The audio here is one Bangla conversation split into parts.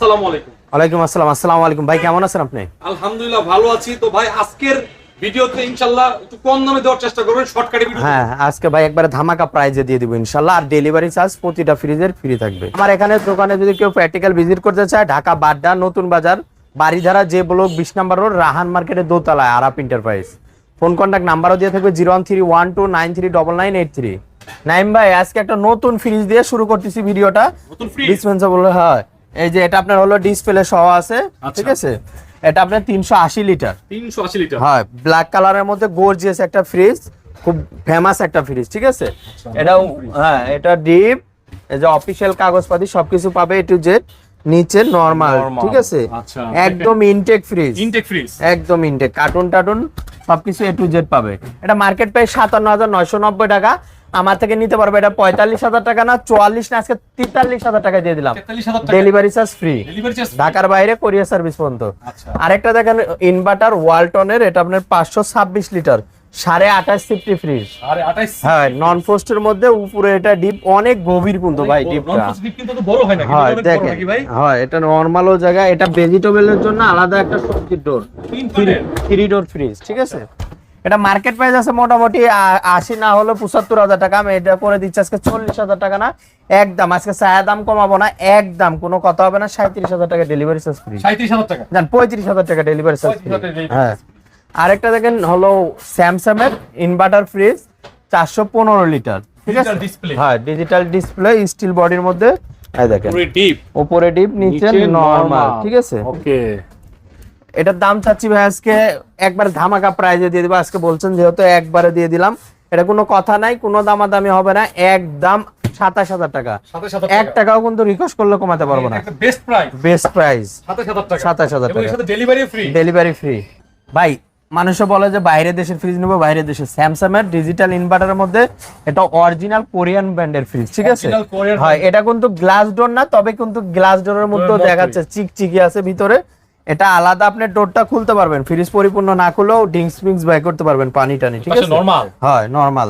আসসালামু আলাইকুম। ওয়ালাইকুম আসসালাম আসসালামু আলাইকুম। ভাই কেমন আছেন আপনি? আলহামদুলিল্লাহ ভালো আছি। তো ভাই আজকের ভিডিওতে একটু কম দামে দেওয়ার চেষ্টা করবেন শর্টকাটে ভিডিও হ্যাঁ আজকে ভাই একবারে ধামাকা প্রাইজে দিয়ে দিব আর ডেলিভারি চার্জ প্রতিটা ফ্রিজের ফ্রি থাকবে। আমার এখানে দোকানে যদি কেউ প্র্যাকটিক্যাল ভিজিট করতে চায় ঢাকা বাড্ডা নতুন বাজার বাড়িধারা যে ব্লক বিশ নাম্বার রোড রাহান মার্কেটের দোতলায় আরাপ এন্টারপ্রাইজ ফোন কন্ট্যাক্ট নাম্বারও দিয়ে থাকবে zero one three one two nine three double nine eight three Naim ভাই আজকে একটা নতুন ফ্রিজ দিয়ে শুরু করতেছি ভিডিওটা ফ্রি হয়। এই যে এটা আপনার হলো ডিসপ্লে সহ আছে আচ্ছা। ঠিক আছে? এটা আপনার তিনশো আশি লিটার তিনশো আশি লিটার হয় ব্ল্যাক কালারের মধ্যে গর্জিয়াস একটা ফ্রিজ খুব ফেমাস একটা ফ্রিজ ঠিক আছে? আচ্ছা, এটা হ্যাঁ এটা ডিপ এই যে অফিসিয়াল কাগজপাতি সবকিছু পাবে এ টু জেড নিচে নরমাল ঠিক আছে? আচ্ছা। একদম ইনটেক ফ্রিজ ইনটেক ফ্রিজ একদম ইনটেক কার্টুন টার্টুন সবকিছু এ টু জেড পাবে। এটা মার্কেট প্রাইস সাতান্ন হাজার নয়শো নব্বই টাকা। আমার থেকে নিতে পারবে এটা পঁয়তাল্লিশ হাজার টাকা না চুয়াল্লিশ না আজকে তেতাল্লিশ হাজার টাকা দিয়ে দিলাম। ডেলিভারি চার্জ ফ্রি ঢাকার বাইরে কোরিয়ার সার্ভিস পর্যন্ত। আচ্ছা। আরেকটা দেখেন ইনভার্টার ওয়ালটনের এটা আপনার পাঁচশো ছাব্বিশ লিটার সাড়ে আঠাশ সিফটি ফ্রিজ হ্যাঁ নন মধ্যে উপরে এটা ডিপ অনেক গভীর কিন্তু ভাই ডিপটা হয় দেখেন। হয় এটা নর্মালও জায়গা এটা ভেজিটেবলের জন্য আলাদা একটা সবজির ডোর থ্রি ডোর ফ্রিজ ঠিক আছে? এটা মার্কেট প্রাইস আছে মোটামুটি আশি না হলো পঁচাত্তর হাজার টাকা। আমি এটা করে দিচ্ছি আজকে চল্লিশ হাজার টাকা না। একদম আজকে ছায়া দাম কমাবো না একদম। কোনো কথা হবে না সাঁত্রিশ হাজার টাকা ডেলিভারি চার্জ ফ্রি সাঁত্রিশ হাজার টাকা? জান পঁয়ত্রিশ হাজার টাকা ডেলিভারি চার্জ 35,000 টাকা delivery হ্যাঁ। আরেকটা দেখেন হলো স্যামসাং এর ইনভার্টার ফ্রিজ চারশো পনেরো লিটার ঠিক আছে? Digital হ্যাঁ ডিজিটাল ডিসপ্লে স্টিল বডির মধ্যে। এই দেখেন। ডিপ উপরে ডিপ নিচে নরমাল ঠিক আছে? ওকে এটার দাম চাচ্ছি ভাই আজকে একবার ধামাকা প্রাইজে দিয়ে দিব। আজকে বলছেন যেহেতু একবারে দিয়ে দিলাম। এটা কোনো কথা নাই কোনো দামাদামি হবে না একদম সাতাশ হাজার টাকা। এক টাকাও কিন্তু রিকোয়েস্ট করলে কমাতে পারব না। বেস্ট প্রাইস সাতাশ হাজার টাকা। 27,000 এবং এর ডেলিভারি ফ্রি ভাই মানুষে বলে যে বাইরের দেশের ফ্রিজ নেব বাইরের দেশের স্যামসাং এর ডিজিটাল ইনভার্টারের মধ্যে এটা অরিজিনাল কোরিয়ান ব্র্যান্ডের ফ্রিজ ঠিক আছে? হয় এটা কিন্তু গ্লাস ডোর না তবে কিন্তু গ্লাস ডোরের মধ্যেও দেখাচ্ছে চিকচিকি আছে ভিতরে। এটা আলাদা আপনি ডোরটা খুলতে পারবেন ফ্রিজ পরিপূর্ণ না খুলেও ড্রিঙ্কস ফিঙ্কস বাই করতে পারবেন পানি টানি ঠিক আছে? normal। হয় নরমাল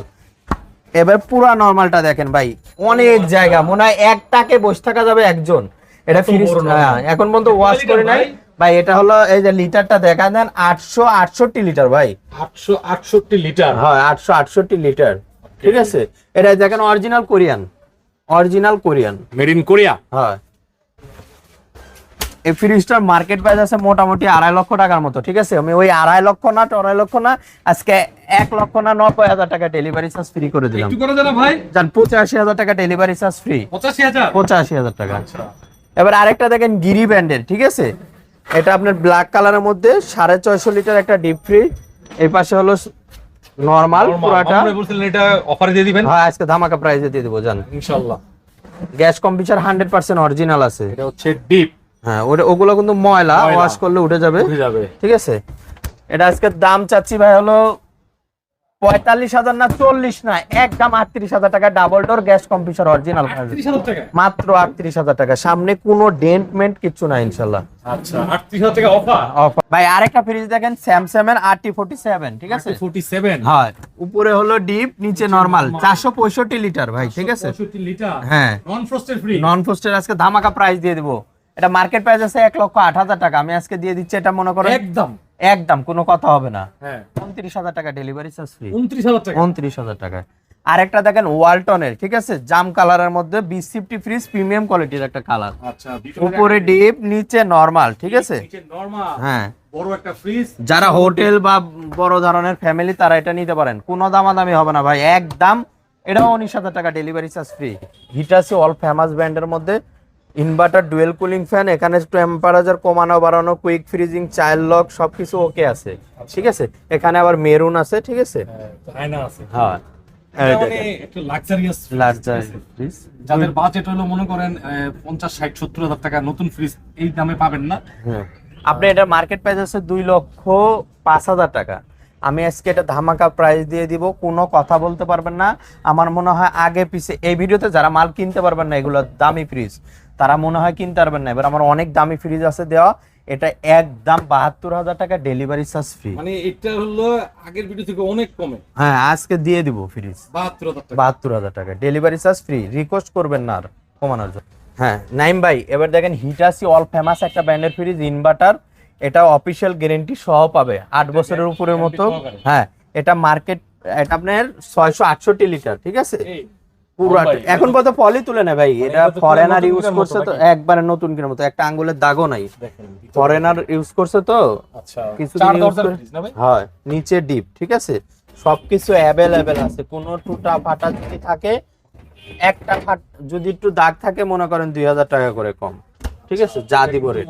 এবার পুরা নরমালটা দেখেন ভাই অনেক জায়গা মনে হয় একটাকে বসে থাকা যাবে একজন। এটা ফ্রিজ। হ্যাঁ এখন পর্যন্ত ওয়াশ করে নাই। ভাই? ভাই এটা হলো এই যে লিটারটা দেখা দেন আটশো আটষট্টি লিটার ভাই। আটশো আটষট্টি লিটার? হয় আটশো আটষট্টি লিটার। ঠিক আছে? এটা দেখেন original Korean original Korean made in Korea হয়। এই ফ্রিজটার মার্কেট প্রাইস আছে মোটামুটি আড়াই লক্ষ টাকার মতো ঠিক আছে? আমি ওই আড়াই লক্ষ না আড়াই লক্ষ না আজকে এক লক্ষ না নব্বই হাজার টাকা ডেলিভারি চার্জ ফ্রি করে দিলাম। ভাই। জান পঁচাশি হাজার টাকা ডেলিভারি চার্জ ফ্রি পঁচাশি হাজার? টাকা। আচ্ছা। এবার আরেকটা দেখেন গিরি ব্যান্ডের ঠিক আছে? এটা আপনার ব্ল্যাক কালারের মধ্যে সাড়ে ছয়শো লিটার একটা ডিপ ফ্রি এই পাশে হলো নর্মাল পুরাটা। এটা অফারে দিয়ে দিবেন। হ্যাঁ আজকে ধামাকা প্রাইসে দিয়ে দেবো জান। ইনশাআল্লাহ gas computer hundred percent original আছে। এটা হচ্ছে ডিপ হ্যাঁ ওটা ওগুলো কিন্তু ময়লা। ওয়াশ করলে উঠে যাবে। উঠে যাবে। ঠিক আছে? এটা আজকে দাম চাচ্ছি ভাই হলো পঁয়তাল্লিশ হাজার না চল্লিশ না একদম আটত্রিশ হাজার টাকা double door gas computer original মাত্র আটত্রিশ হাজার টাকা। সামনে কোনো ডেন্টমেন্ট কিচ্ছু না ইনশাল্লাহ আচ্ছা। ভাই আরেকটা ফ্রিজ দেখেন স্যামসাং এর আর টি ফোর্টি সেভেন ঠিক আছে? ফোর্টি সেভেন হয়। উপরে হলো ডিপ নিচে নরমাল চারশো পঁয়ষট্টি লিটার ভাই ঠিক আছে? লিটার হ্যাঁ নন ফ্রস্টেড ফ্রি নন পোস্টের আজকে ধামাকা প্রাইস দিয়ে দিব। এটা মার্কেট প্রাইস আছে এক লক্ষ আট হাজার টাকা। আমি আজকে দিয়ে দিচ্ছি এটা মনে করেন একদম। একদম কোনো কথা হবে না। হ্যাঁ। উনত্রিশ হাজার টাকা ডেলিভারি চার্জ ফ্রি উনত্রিশ হাজার টাকা। উনত্রিশ হাজার টাকা। আরেকটা দেখেন ওয়ালটনের ঠিক আছে? জাম কালারের মধ্যে বিশ ফিফটি ফ্রিজ প্রিমিয়াম কোয়ালিটির একটা কালার আচ্ছা উপরে ডিপ নিচে নরমাল ঠিক আছে? নরমাল হ্যাঁ। বড় একটা ফ্রিজ যারা হোটেল বা বড় ধরনের ফ্যামিলি তারা এটা নিতে পারেন। কোনো দামাদামি হবে না ভাই একদম। এটাও উনিশ হাজার টাকা delivery charge free Hitachi all famous ব্র্যান্ডের মধ্যে ইনভার্টার ডুয়েল কুলিং ফ্যান এখানে টেম্পারেচার কমানো বাড়ানো কুইক ফ্রিজিং চাইল্ড লক সবকিছু ওকে আছে। ঠিক আছে? এখানে আবার মেরুন আছে ঠিক আছে? আয়না আছে। হ্যাঁ। এই এটা দেখেন, একটু লাক্সারিয়াস larger fridge। যাদের বাজেট হলো মনে করেন পঞ্চাশ ষাট সত্তর হাজার টাকা নতুন ফ্রিজ এই দামে পাবেন না। আপনি এটা মার্কেট প্রাইস আছে দুই লক্ষ পাঁচ হাজার টাকা। আমি আজকে এটা ধামাকা প্রাইস দিয়ে দিব কোনো কথা বলতে পারবেন না। আমার মনে হয় আগে পিছে এই ভিডিওতে যারা মাল কিনতে পারবেন না এগুলো দামি ফ্রিজ তারা মনে হয় কিনতে পারবেন না। এবার আমার অনেক দামি ফ্রিজ আছে দেওয়া এটা একদম বাহাত্তর হাজার টাকা ডেলিভারি চার্জ ফ্রি মানে এটা হলো আগের ভিডিও থেকে অনেক কমে। হ্যাঁ আজকে দিয়ে দিব ফ্রিজ বাহাত্তর হাজার টাকা। বাহাত্তর হাজার টাকা। ডেলিভারি চার্জ ফ্রি রিকোয়েস্ট করবেন না আর কমানোর জন্য। হ্যাঁ নাইম ভাই এবার দেখেন হিটাসি অল ফেমাস একটা ব্র্যান্ডের ফ্রিজ ইনভার্টার এটা অফিসিয়াল গ্যারেন্টি সহ পাবে। আট বছরের উপরের মতো। হ্যাঁ এটা মার্কেট এটা আপনার ছয়শো আটষট্টি লিটার ঠিক আছে? এখন পর্যন্ত পলি তুলে না ভাই এটা এটা ফরেনার ইউজ করছে তো একবারে নতুন কিনের মতো একটা আঙ্গুলের দাগও নাই। ফরেনার ইউজ করছে তো আচ্ছা কিছু হয় নিচে ডিপ ঠিক আছে? সবকিছু অ্যাভেলেবেল আছে কোনো টুটা ফাটা যদি থাকে একটা ফাট যদি একটু দাগ থাকে মনে করেন দুই হাজার টাকা করে কম ঠিক আছে? যা দিব রেট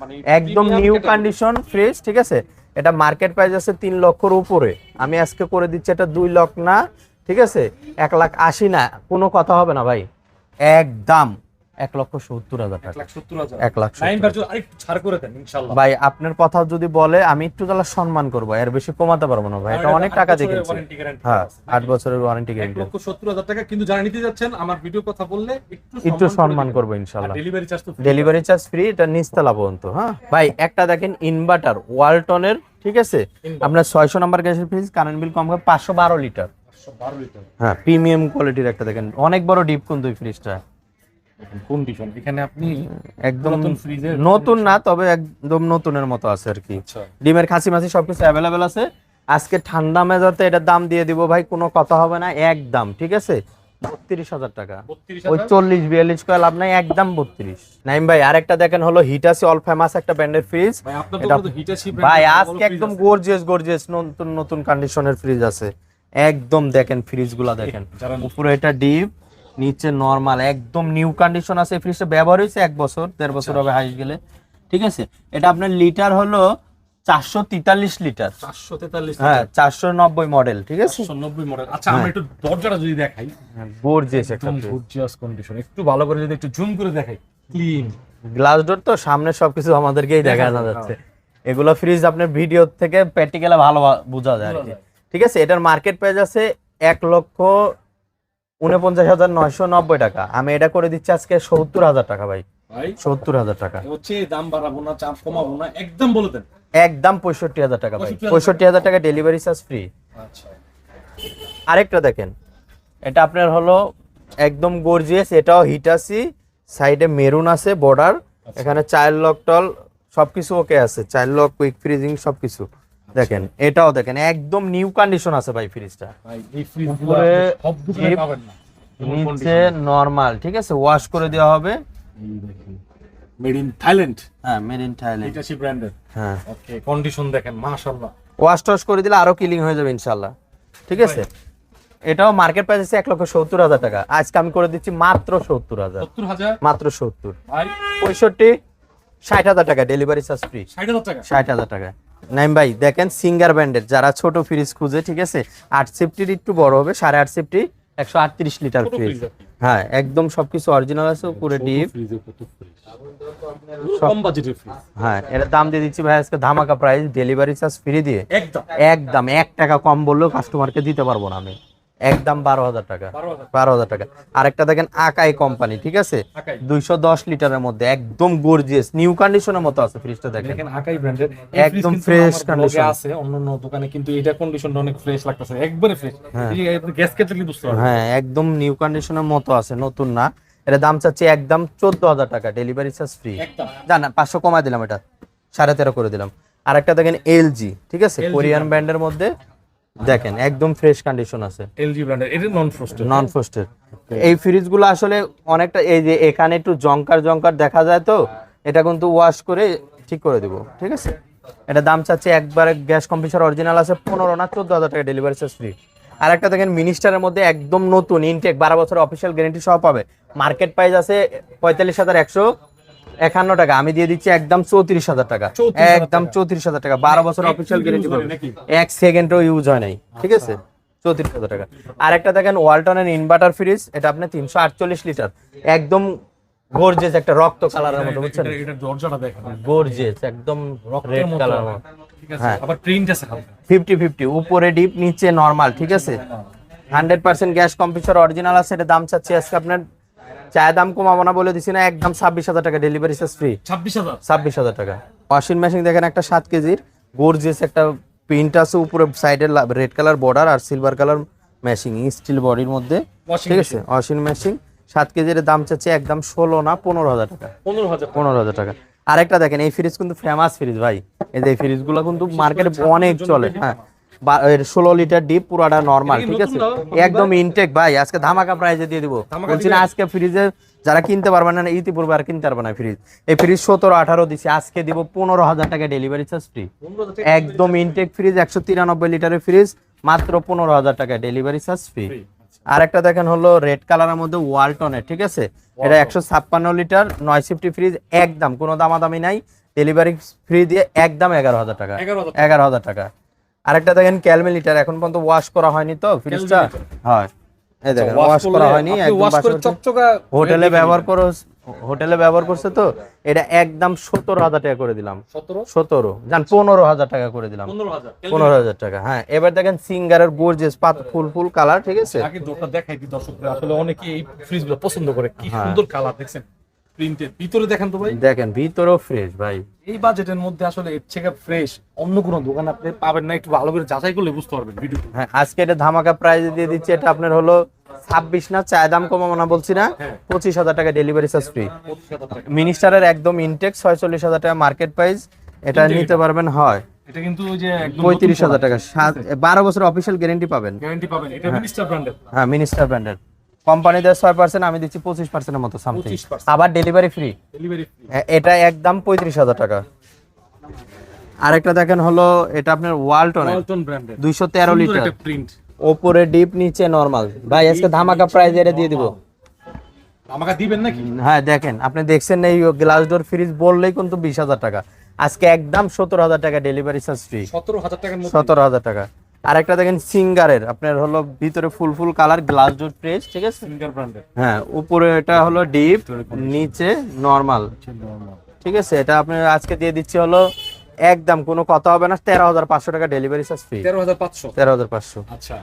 মানে একদম নিউ কন্ডিশন ফ্রেশ ঠিক আছে? এটা মার্কেট প্রাইস আছে তিন লক্ষর উপরে। আমি আজকে করে দিচ্ছি এটা দুই লক্ষ না ঠিক আছে? এক লাখ আশি না কোনো কথা হবে না ভাই। একদম। এক লক্ষ সত্তর হাজার টাকা। এক লাখ ভাই আপনার কথা যদি বলে আমি একটু তাহলে সম্মান করব এর বেশি কমাতে পারব না ভাই। এটা অনেক টাকা দিয়ে কিনছি। হ্যাঁ আট বছরের ওয়ারেন্টি এক লক্ষ সত্তর হাজার টাকা কিন্তু যারা নিতে যাচ্ছেন আমার ভিডিও কথা বললে একটু সম্মান করব ইনশাল্লাহ delivery charge delivery charge free এটা নিচতলা পর্যন্ত হ্যাঁ। ভাই একটা দেখেন ইনভার্টার ওয়ালটনের ঠিক আছে? আপনার ছয়শো নাম্বার গ্যাসের ফ্রিজ কারেন্ট বিল কম করে পাঁচশো বারো লিটার। হ্যাঁ প্রিমিয়াম কোয়ালিটির একটা দেখেন। অনেক বড় ডিপ কিন্তু এই ফ্রিজটা কন্ডিশন এখানে আপনি একদম নতুন না তবে একদম নতুনের মতো আছে আর কি। আচ্ছা। ডিমের খাসি মাসি সবকিছু অ্যাভেলেবেল আছে। আজকে ঠান্ডা মেজাতে এটার দাম দিয়ে দিব ভাই কোনো কথা হবে না এক দাম ঠিক আছে? বত্রিশ হাজার টাকা। ওই চল্লিশ বিয়াল্লিশ লাভ নাই একদম বত্রিশ। নাইম ভাই আরেকটা দেখেন হলো হিটাসি অল ফেমাস একটা ব্র্যান্ডের ফ্রিজ আপনার এটা- ভাই আজকে একদম গর্জিয়াস গর্জিয়াস নতুন নতুন কন্ডিশনের ফ্রিজ আছে। একদম দেখেন ফ্রিজগুলা দেখেন। উপরে এটা ডিপ নিচে নরমাল একদম নিউ কন্ডিশন আছে। ফ্রিজটা ব্যবহার হয়েছে এক বছর দেড় বছর হবে হাইস গেলে। ঠিক আছে? এটা আপনার লিটার হলো চারশো তেতাল্লিশ লিটার চারশো তেতাল্লিশ হ্যাঁ চারশো নব্বই মডেল ঠিক আছে? নব্বই মডেল আচ্ছা আমরা একটু দরজাটা যদি দেখাই। গর্জিয়াস একটা গর্জিয়াস কন্ডিশন একটু ভালো করে যদি একটু জুম করে দেখাই। ক্লিন গ্লাস ডোর তো সামনে সবকিছু আমাদেরকেই দেখা দেখা যাচ্ছে এগুলো ফ্রিজ আপনার ভিডিও থেকে প্র্যাকটিক্যালে ভালো বোঝা যায় আর কি। ঠিক আছে? এটার মার্কেট প্রাইস আছে এক লক্ষ উনপঞ্চাশ হাজার নয়শো নব্বই টাকা। আমি এটা করে দিচ্ছি আজকে সত্তর হাজার টাকা ভাই। সত্তর হাজার টাকা। হচ্ছে দাম বাড়াবো না চাপ কমাবো না একদম বলে দেন। একদম পঁয়ষট্টি হাজার টাকা ভাই। পঁয়ষট্টি হাজার টাকা। ডেলিভারি চার্জ ফ্রি আচ্ছা। আরেকটা দেখেন এটা আপনার হলো একদম গর্জিয়াস এটাও হিট হিটাসি সাইডে মেরুন আছে বর্ডার এখানে চাইল্ড লক টল সবকিছু ওকে আছে চাইল্ড লক কুইক ফ্রিজিং সবকিছু। দেখেন এটাও দেখেন একদম নিউ কন্ডিশন আছে ভাই ফ্রিজটা ভাই ফ্রিজ উপরে নিচে নরমাল ঠিক আছে? ওয়াশ করে দেওয়া হবে। মেড ইন থাইল্যান্ড হ্যাঁ মেড ইন থাইল্যান্ড ব্র্যান্ডের হ্যাঁ। ওকে কন্ডিশন দেখেন মাশাআল্লাহ। ওয়াশ টশ করে দিলে আরও কিলিং হয়ে যাবে ইনশাল্লাহ ঠিক আছে? এটাও মার্কেট প্রাইস আছে এক লক্ষ সত্তর হাজার টাকা। আজকে আমি করে দিচ্ছি মাত্র সত্তর হাজার। মাত্র সত্তর। ভাই। পঁয়ষট্টি ষাট হাজার টাকা ডেলিভারি চার্জ ফ্রি ষাট হাজার টাকা? ষাট হাজার টাকা। নাইম ভাই দেখেন সিঙ্গার ব্যান্ডের যারা ছোট ফ্রিজ খুঁজে ঠিক আছে? আট সেফটির একটু বড় হবে সাড়ে আট সেফটি একশো আটত্রিশ লিটার ফ্রিজ। হ্যাঁ একদম সবকিছু অরিজিনাল আছে পুরো ডিপ কম বাজেটের ফ্রিজ হ্যাঁ এর দাম দিয়ে দিচ্ছি ভাই আজকে ধামাকা প্রাইস ডেলিভারি চার্জ ফ্রি দিয়ে। একদম। একদম এক টাকা কম বললেও কাস্টমারকে দিতে পারব না আমি। একদম বারো হাজার টাকা। বারো হাজার টাকা। আরেকটা দেখেন আকাই কোম্পানি ঠিক আছে? দুইশো দশ লিটারের মধ্যে একদম গর্জিয়াস নিউ কন্ডিশনের মতো আছে ফ্রিজটা দেখেন। দেখেন আকাই ব্র্যান্ডের একদম fresh condition। আছে অন্যান্য দোকানে কিন্তু এটা কন্ডিশনটা অনেক ফ্রেশ লাগতেছে একবারে ফ্রেশ গ্যাস কেটে বুঝতে পারবেন? হ্যাঁ একদম নিউ কন্ডিশনের মতো আছে নতুন না। এটা দাম চাচ্ছি একদম চোদ্দ হাজার টাকা ডেলিভারি চার্জ ফ্রি একদম। জানা পাঁচশো কমায় দিলাম এটা সাড়ে তেরো করে দিলাম। আর একটা দেখেন এলজি ঠিক আছে? কোরিয়ান ব্র্যান্ডের মধ্যে দেখেন একদম ফ্রেশ কন্ডিশন আছে। এলজি ব্র্যান্ডের এটা নন ফ্রস্টেড নন ফ্রস্টেড এই ফ্রিজগুলো আসলে অনেকটা এই যে এখানে একটু জংকার জংকার দেখা যায় তো এটা কিন্তু ওয়াশ করে ঠিক করে দিব ঠিক আছে? এটা দাম চাচ্ছে একবারে গ্যাস কম্প্রেসার অরিজিনাল আছে পনেরো না চোদ্দ হাজার টাকা ডেলিভারি চার্জ ফ্রি আর একটা দেখেন মিনিস্টারের মধ্যে একদম নতুন ইনটেক বারো বছরের অফিসিয়াল গ্যারেন্টি সহ পাবে। মার্কেট প্রাইস আছে পঁয়তাল্লিশ হাজার একশো একান্ন টাকা। আমি দিয়ে দিচ্ছি একদম চৌত্রিশ হাজার টাকা। 34,000 একদম চৌত্রিশ হাজার টাকা। বারো বছর অফিসিয়াল গ্যারেন্টি পাবে এক সেকেন্ডও ইউজ হয় নাই। ঠিক আছে? চৌত্রিশ হাজার টাকা। আর একটা দেখেন ওয়ালটনের ইনভার্টার ফ্রিজ এটা আপনি তিনশো আটচল্লিশ লিটার। একদম গর্জেস একটা রক্ত কালারের মতো বুঝছেন? দরজাটা দেখেন। গর্জেস একদম রেড কালার হ্যাঁ। আবার প্রিন্ট আছে ফিফটি ফিফটি উপরে ডিপ নিচে নর্মাল ঠিক আছে? Hundred percent gas computer original আছে। এটা দাম চাচ্ছি আজকে আপনার চায় দাম কমাবো না বলে দিছি না একদম ছাব্বিশ হাজার টাকা ডেলিভারি চার্জ ফ্রি ছাব্বিশ হাজার? ছাব্বিশ হাজার টাকা। ওয়াশিং মেশিন দেখেন একটা সাত কেজির গর্জিয়াস একটা প্রিন্ট আছে উপরে সাইডে রেড কালার বর্ডার আর সিলভার কালার মেশিং স্টিল বডির মধ্যে। ঠিক আছে? ওয়াশিং মেশিন সাত কেজির দাম চাচ্ছে একদম ষোলো না পনেরো হাজার টাকা। পনেরো হাজার পনেরো হাজার টাকা। আরেকটা দেখেন এই ফ্রিজ কিন্তু ফেমাস ফ্রিজ ভাই। এই যে ফ্রিজগুলো কিন্তু মার্কেটে অনেক চলে। হ্যাঁ। ষোলো লিটার ডিপ পুরাটা নর্মাল ঠিক আছে? একদম ইনটেক ভাই। আজকে ধামাকা প্রাইজে দিয়ে দিব। বলছি না আজকে ফ্রিজে যারা কিনতে পারবে না ইতিপূর্বে আর কিনতে পারবে না ফ্রিজ এই ফ্রিজ সতেরো আঠারো দিছি আজকে দিব পনেরো হাজার টাকা ডেলিভারি চার্জ ফ্রি একদম ইনটেক ফ্রিজ একশো তিরানব্বই লিটারের ফ্রিজ মাত্র পনেরো হাজার টাকা ডেলিভারি চার্জ ফ্রি আরেকটা দেখেন হলো রেড কালারের মধ্যে ওয়ালটনের ঠিক আছে? এটা একশো ছাপ্পান্ন লিটার নয় সিফটি ফ্রিজ একদম কোনো দামাদামি নাই। ডেলিভারি ফ্রি দিয়ে একদম এগারো হাজার টাকা। এগারো হাজার টাকা। আরেকটা দেখেন ক্যালমি লিটার এখন পর্যন্ত ওয়াশ করা হয়নি তো ফ্রিজটা হয়। এই দেখেন ওয়াশ করা হয়নি হোটেলে ব্যবহার করো হোটেলে ব্যবহার করছে তো এটা একদম সতেরো হাজার টাকা করে দিলাম। সতেরো? জান পনেরো হাজার টাকা করে দিলাম। পনেরো হাজার টাকা হ্যাঁ। এবার দেখেন সিঙ্গারের গোর্জেস পাত ফুল ফুল কালার ঠিক আছে? আগে দেখাই দিই দর্শকদের আসলে অনেকে এই ফ্রিজগুলো পছন্দ করে। কি হ্যাঁ। সুন্দর কালার দেখছেন? প্রিন্টেড ভিতরে দেখেন তো ভাই। দেখেন ভিতরেও ফ্রেশ ভাই। এই বাজেটের মধ্যে আসলে এর থেকে ফ্রেশ অন্য কোনো দোকান আপনি পাবেন না একটু ভালো করে যাচাই করলে বুঝতে পারবেন ভিডিও হ্যাঁ আজকে এটা ধামাকা প্রাইস দিয়ে দিচ্ছি এটা আপনার হলো ছাব্বিশ না চায় দাম কমাবো না বলছি না হ্যাঁ। পঁচিশ হাজার টাকা ডেলিভারি চার্জ ফ্রি মিনিস্টারের একদম ইনটেক ছয়চল্লিশ হাজার টাকা মার্কেট প্রাইস এটা নিতে পারবেন হয়। এটা কিন্তু যে একদম পঁয়ত্রিশ হাজার টাকা সাত বারো বছর অফিসিয়াল গ্যারেন্টি পাবেন। গ্যারান্টি পাবেন। এটা মিনিস্টার ব্র্যান্ডের হ্যাঁ মিনিস্টার ব্র্যান্ডের কোম্পানি দেয় ছয় পার্সেন্ট আমি দিচ্ছি পঁচিশ পার্সেন্টের মতো সামথিং আবার ডেলিভারি ফ্রি ডেলিভারি ফ্রি এটা একদম পঁয়ত্রিশ হাজার টাকা। আরেকটা দেখেন হলো এটা আপনার ওয়ালটন ওয়ালটন ব্র্যান্ডের দুইশো তেরো লিটার প্রিন্ট ওপরে ডিপ নিচে নরমাল ভাই আজকে ধামাকা প্রাইস এটা দিয়ে দিব। আমাকে দিবেন নাকি? হ্যাঁ দেখেন আপনি দেখছেন না এই গ্লাস ডোর ফ্রিজ বললেই কিন্তু বিশ হাজার টাকা। আজকে একদম সতেরো হাজার টাকা ডেলিভারি চার্জ ফ্রি সতেরো হাজার মধ্যে। সতেরো হাজার টাকা। আরেকটা দেখেন সিঙ্গারের আপনার হলো ভিতরে full full colour glass door fridge ঠিক আছে? সিঙ্গার ব্র্যান্ডের হ্যাঁ উপরে এটা হলো ডিপ নিচে নরমাল ঠিক আছে এটা আপনি আজকে দিয়ে দিচ্ছি হলো একদম কোনো কথা হবে না তেরো হাজার পাঁচশো টাকা ডেলিভারি চার্জ ফ্রি তেরো হাজার পাঁচশো? তেরো হাজার পাঁচশো। আচ্ছা।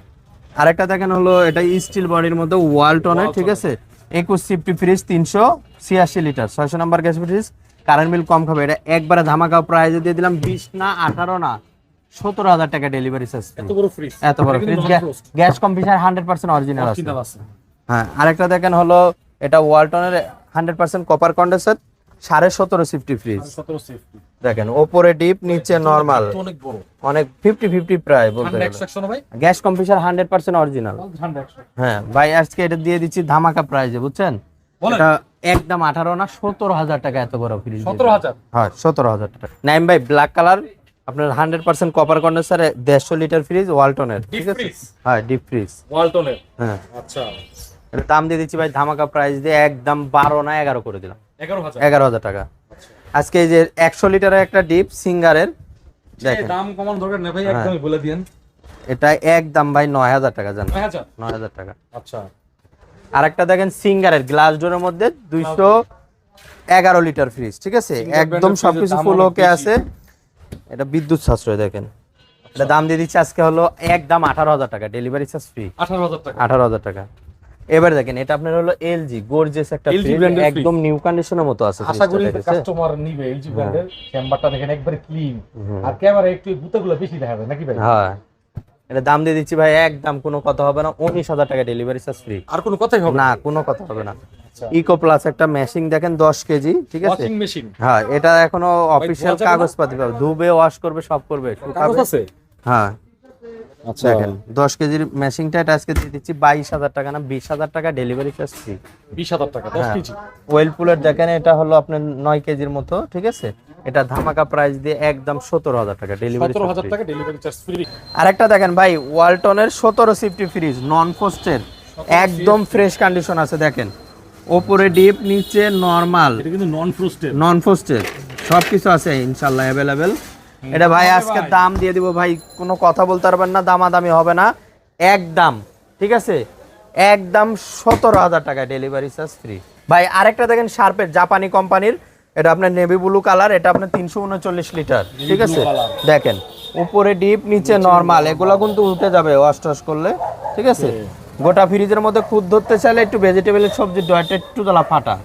আরেকটা দেখেন হলো এটা স্টিল বডির মধ্যে ওয়ালটনের ঠিক আছে? একুশ সিফটি ফ্রিজ তিনশো ছিয়াশি লিটার ছয়শো number gas fridge current bill কম খাবে। এটা একবারে ধামাকা প্রাইজে দিয়ে দিলাম বিশ না আঠারো না। সতেরো হাজার টাকা ডেলিভারি চার্জ এত বড় ফ্রিজ এত বড় fridge gas computer hundred percent original আছে। হ্যাঁ আরেকটা দেখেন হলো এটা ওয়ালটনের হান্ড্রেড পার্সেন্ট কপার কন্ডেন্সার সাড়ে সতেরো সিফটি ফ্রিজ দেখেন ওপরে ডিপ নিচে নর্মাল অনেক ফিফটি ফিফটি প্রায় বলতে gas computer hundred percent original হ্যাঁ ভাই আজকে এটা দিয়ে দিচ্ছি ধামাকা প্রাইজে বুঝছেন। এটা একদম আঠারো না সতেরো হাজার টাকা এত বড় ফ্রিজ সতেরো হাজার? হ্যাঁ সতেরো হাজার টাকা। নাইম ভাই ব্ল্যাক কালার আপনার হান্ড্রেড পার্সেন্ট কপার কন্ডেন্সার দেড়শো লিটার ফ্রিজ ওয়ালটনের ঠিক আছে? হ্যাঁ ডিপ ফ্রিজ ওয়ালটনের হ্যাঁ। আচ্ছা। এটা দাম দিয়ে দিচ্ছি ভাই ধামাকা প্রাইস দিয়ে একদম বারো না এগারো করে দিলাম। এগারো হাজার? টাকা। আজকে এই যে একশো লিটারের একটা ডিপ সিঙ্গারের দেখেন। দাম কমানো দরকার নেই ভাই হ্যাঁ। একদমই বলে দিয়েন। এটা একদম ভাই নয় হাজার টাকা জান নয় হাজার? টাকা। আচ্ছা। আরেকটা দেখেন সিঙ্গারের গ্লাস ডোরের মধ্যে দুইশো এগারো লিটার ফ্রিজ ঠিক আছে? একদম সবকিছু ফুল ওকে আছে। এটা বিদ্যুৎ সাশ্রয় দেখেন। এটা দাম দিয়ে দিচ্ছে আজকে হলো একদম আঠারো হাজার টাকা। ডেলিভারি চার্জ ফ্রি আঠারো হাজার টাকা। আঠারো হাজার টাকা। এবার দেখেন এটা আপনার হলো এলজি গোর্জেস একটা একদম নিউ কন্ডিশনের মতো আছে আশা করি? কাস্টমার নিবে এলজি ব্র্যান্ডের চেম্বারটা দেখেন একবারে ক্লিন আর ক্যামেরা একটু গুতাগুলো বেশি দেখাবে নাকি ভাই? হ্যাঁ। এটা দাম দিয়ে দিচ্ছি ভাই একদম কোনো কথা হবে না। উনিশ হাজার টাকা ডেলিভারি চার্জ ফ্রি আর কোনো কথাই হবে না? কোনো কথা হবে না। আচ্ছা। ইকো প্লাস একটা মেশিং দেখেন দশ কেজি ঠিক আছে? হ্যাঁ এটা এখনও অফিসিয়াল কাগজপাতি পাবে। ধুবে ওয়াশ করবে সব করবে। শুকাবে। হ্যাঁ। আচ্ছা। দেখেন দশ কেজির মেশিংটা এটা আজকে দিয়ে দিচ্ছি বাইশ হাজার টাকা না বিশ হাজার টাকা ডেলিভারি চার্জ ফ্রি বিশ হাজার টাকা হ্যাঁ। দেখেন এটা হলো আপনার নয় কেজির মতো ঠিক আছে? এটা ধামাকা প্রাইস দিয়ে একদম সতেরো হাজার টাকা ডেলিভারি সতেরো হাজার টাকা ডেলিভারি চার্জ ফ্রি আরেকটা দেখেন ভাই ওয়ালটনের সতেরো সিফটি ফ্রিজ নন পোস্টের একদম ফ্রেশ কন্ডিশন আছে দেখেন। ওপরে ডিপ নিচে নর্মাল এটা কিন্তু নন ফ্রোস্টেড নন ফোস্টেড সব কিছু আছে ইনশাল্লাহ অ্যাভেলেবেল এটা ভাই আজকে দাম দিয়ে দিব ভাই কোনো কথা বলতে পারবেন না দামাদামি হবে না। একদম ঠিক আছে? একদম সতেরো হাজার টাকা ডেলিভারি চার্জ ফ্রি ভাই আরেকটা দেখেন শার্পের জাপানি কোম্পানির এটা আপনার নেভি ব্লু কালার এটা আপনার তিনশো উনচল্লিশ লিটার ঠিক আছে? দেখেন উপরে ডিপ নিচে নর্মাল এগুলো কিন্তু উঠে যাবে ওয়াশ টস করলে ঠিক আছে? গোটা ফ্রিজের মধ্যে খুদ ধরতে চাইলে একটু ভেজিটেবলের সবজি ডয়েটে একটু তোলা ফাটা।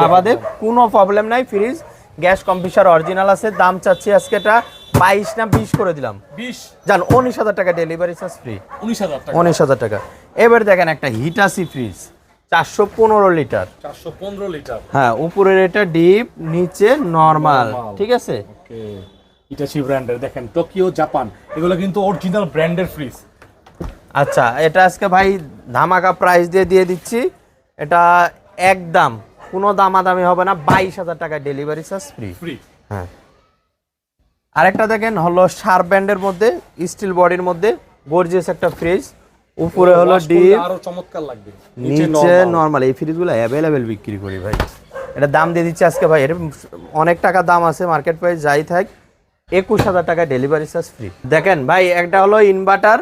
তা বাদে কোনো প্রবলেম নাই ফ্রিজ গ্যাস কম্পিউটার অরিজিনাল আছে দাম চাচ্ছি আজকে এটা বাইশ না বিশ করে দিলাম। বিশ। জান উনিশ হাজার টাকা ডেলিভারি চার্জ ফ্রি উনিশ হাজার টাকা। উনিশ হাজার টাকা। এবার দেখেন একটা হিটাসি ফ্রিজ চারশো পনেরো লিটার। চারশো পনেরো লিটার। হ্যাঁ উপরের এটা ডিপ নিচে নর্মাল ঠিক আছে? ইটাচি ব্র্যান্ডের দেখেন টোকিও জাপান। এগুলো কিন্তু অরিজিনাল ব্র্যান্ডের ফ্রিজ। আচ্ছা এটা আজকে ভাই ধামাকা প্রাইস দিয়ে দিয়ে দিচ্ছি। এটা একদম কোনো দামাদামি হবে না বাইশ হাজার টাকা ডেলিভারি চার্জ ফ্রি। ফ্রি। হ্যাঁ। আরেকটা দেখেন হলো শার্প ব্যান্ডের মধ্যে স্টিল বডির মধ্যে গর্জিয়াস একটা ফ্রিজ। উপরে হলো ডিপ আরও চমৎকার লাগবে। নিচে নর্মাল এই ফ্রিজগুলো অ্যাভেলেবেল বিক্রি করি ভাই। এটা দাম দিয়ে দিচ্ছি আজকে ভাই এটা অনেক টাকা দাম আছে মার্কেট প্রাইস যাই থাক একুশ হাজার টাকা ডেলিভারি চার্জ ফ্রি দেখেন ভাই একটা হলো ইনভার্টার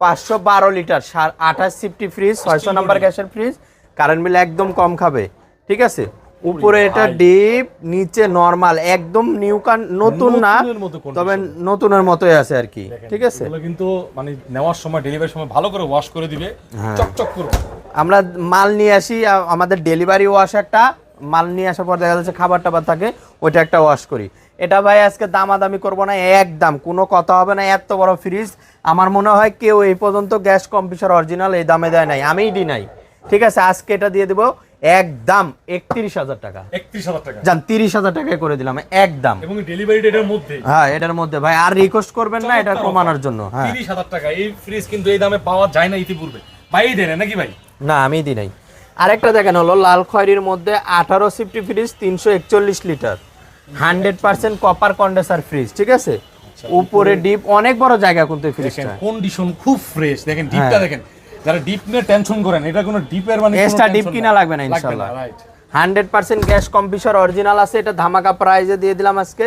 পাঁচশো বারো লিটার আঠাশ সিফটি ফ্রিজ ছয়শো নাম্বার গ্যাসের ফ্রিজ কারেন্ট বিল একদম কম খাবে ঠিক আছে? উপরে এটা ডিপ নিচে নরমাল একদম নিউ কান নতুন না। তবে নতুনের মতোই আছে আর কি ঠিক আছে? কিন্তু মানে নেওয়ার সময় ডেলিভারির সময় ভালো করে ওয়াশ করে দিবে হ্যাঁ। চকচক করবে। আমরা মাল নিয়ে আসি আমাদের ডেলিভারি ওয়াশ একটা মাল নিয়ে আসার পর দেখা যাচ্ছে খাবার টাবার থাকে ওইটা একটা ওয়াশ করি। এটা ভাই আজকে দামাদামি করব না একদম কোনো কথা হবে না এত বড় ফ্রিজ আমার মনে হয় কেউ এই পর্যন্ত গ্যাস কম্পিউটার অরিজিনাল এই দামে দেয় নাই আমিই দিই নাই ঠিক আছে? আজকে এটা দিয়ে দেবো একদম একত্রিশ হাজার টাকা। একত্রিশ হাজার টাকা। যান তিরিশ হাজার টাকায় করে দিলাম একদম। এবং ডেলিভারি ডেটের মধ্যে? হ্যাঁ এটার মধ্যে। ভাই আর রিকোয়েস্ট করবেন না এটা কমানোর জন্য হ্যাঁ। তিরিশ হাজার টাকা এই ফ্রিজ কিন্তু এই দামে পাওয়া যায় না ইতিপূর্বে। পাই দেয় না নাকি ভাই? না আমি দিই নাই। আরেকটা দেখেন হলো লাল খয়েরির মধ্যে আঠারো সিফটি ফ্রিজ তিনশো একচল্লিশ litre hundred percent copper condenser fridge ঠিক আছে? উপরে ডিপ অনেক বড় জায়গা কিন্তু ফ্রিজটা কন্ডিশন খুব ফ্রেশ দেখেন ডিপটা হ্যাঁ। দেখেন। যারা ডিপ নিয়ে টেনশন করেন এটা কোনো ডিপের মানে এক্সট্রা ডিপ কিনা লাগবে না ইনশাল্লাহ। Right hundred percent gas computer original আছে এটা ধামাকা প্রাইজে দিয়ে দিলাম আজকে।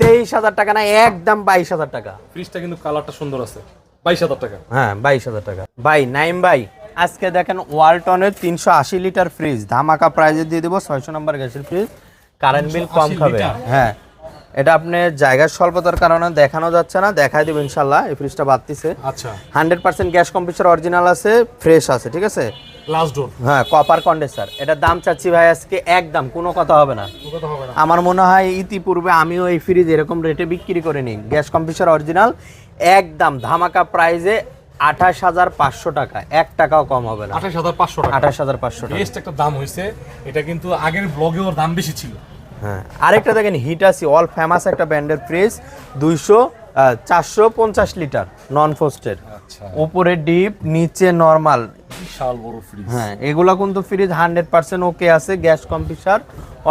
তেইশ হাজার টাকা না একদম বাইশ হাজার টাকা। ফ্রিজটা কিন্তু কালারটা সুন্দর আছে বাইশ হাজার টাকা। হ্যাঁ বাইশ হাজার টাকা। ভাই নাইম ভাই আজকে দেখেন ওয়ালটনের তিনশো আশি লিটার ফ্রিজ ধামাকা প্রাইজে দিয়ে দেবো ছয়শো নম্বর গ্যাসের ফ্রিজ কারেন্ট বিল কম খাবে। হ্যাঁ। এটা আপনি জায়গার স্বল্পতার কারণে দেখানো যাচ্ছে না দেখাই দেবো ইনশাল্লাহ এই ফ্রিজটা বাড়তিছে। আচ্ছা। Hundred percent gas computer original আছে ফ্রেশ আছে ঠিক আছে? হ্যাঁ কপার কন্ডেন্সার এটার দাম চাচ্ছি ভাই আজকে একদম কোনো কথা হবে না। কথা হবে না। আমার মনে হয় ইতিপূর্বে আমিও এই ফ্রিজ এরকম রেটে বিক্রি করে নিই। গ্যাস কম্পিউটার অরিজিনাল একদম ধামাকা প্রাইজে আঠাশ হাজার পাঁচশো টাকা। এক টাকাও কম হবে না। আঠাশ হাজার পাঁচশো টাকা। আঠাশ হাজার পাঁচশো টাকা। একটা দাম হয়েছে। এটা কিন্তু আগের ব্লগে ওর দাম বেশি ছিল। হ্যাঁ আরেকটা দেখেন হিটাসি অল ফেমাস একটা ব্র্যান্ডের ফ্রিজ দুইশো চারশো পঞ্চাশ লিটার নন ফোস্টের উপরে ডিপ নিচে নর্মাল বিশাল বড় ফ্রিজ হ্যাঁ এগুলা কিন্তু ফ্রিজ হান্ড্রেড পার্সেন্ট ওকে আছে গ্যাস কম্পিউটার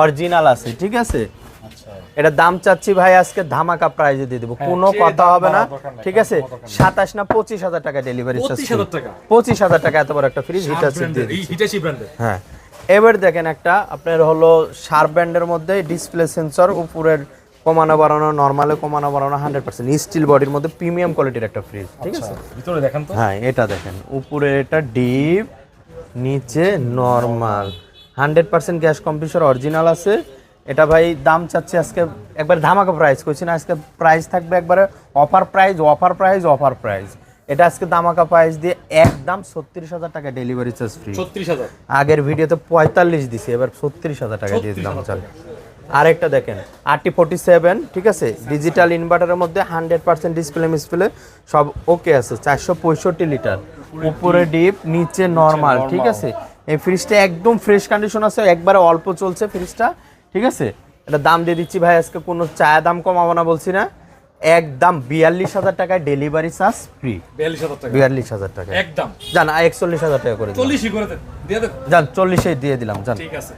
অরিজিনাল আছে ঠিক আছে? আচ্ছা। এটা দাম চাচ্ছি ভাই আজকে ধামাকা প্রাইজে দিয়ে দেবো। হ্যাঁ, কোনো কথা হবে না ঠিক আছে। সাতাশ না পঁচিশ হাজার টাকা ডেলিভারি পঁচিশ হাজার টাকা। পঁচিশ হাজার টাকা এত বড় একটা ফ্রিজ হিটাসি হ্যাঁ। এবার দেখেন একটা আপনার হলো শার্প ব্যান্ডের মধ্যে ডিসপ্লে সেন্সর উপরের কমানো বাড়ানো নর্মালে কমানো বাড়ানো হান্ড্রেড পার্সেন্ট স্টিল বডির মধ্যে প্রিমিয়াম কোয়ালিটির একটা ফ্রিজ ঠিক আছে? ভিতরে দেখেন তো। হ্যাঁ এটা দেখেন। উপরে এটা ডিপ নিচে normal hundred percent gas computer original আছে। এটা ভাই দাম চাচ্ছে আজকে একবার ধামাকা প্রাইস করছি না আজকে প্রাইস থাকবে একবারে offer price offer price offer price এটা আজকে দামাকা প্রাইস দিয়ে একদম ছত্রিশ হাজার টাকা ডেলিভারি চার্জ ফ্রি ছত্রিশ হাজার। আগের ভিডিওতে পঁয়তাল্লিশ দিছি এবার ছত্রিশ হাজার টাকা দিয়ে দিলাম চল। আরেকটা দেখেন আরটি ফোর্টি সেভেন ঠিক আছে? ডিজিটাল ইনভার্টারের মধ্যে হান্ড্রেড পার্সেন্ট ডিসপ্লে মিসপ্লে সব ওকে আছে চারশো পঁয়ষট্টি লিটার উপরে ডিপ নিচে নর্মাল ঠিক আছে? এই ফ্রিজটা একদম ফ্রেশ কন্ডিশন আছে একবারে অল্প চলছে ফ্রিজটা ঠিক আছে? এটা দাম দিয়ে দিচ্ছি ভাই আজকে কোনো চায়া দাম কমাবো না বলছি না। একদম বিয়াল্লিশ হাজার টাকায় ডেলিভারি চার্জ ফ্রি বিয়াল্লিশ হাজার টাকা। বিয়াল্লিশ হাজার টাকা। একদম। জান একচল্লিশ হাজার টাকা করে চল্লিশ চল্লিশই করে দেন। দিয়ে দেন। যান চল্লিশে দিয়ে দিলাম জান। ঠিক আছে।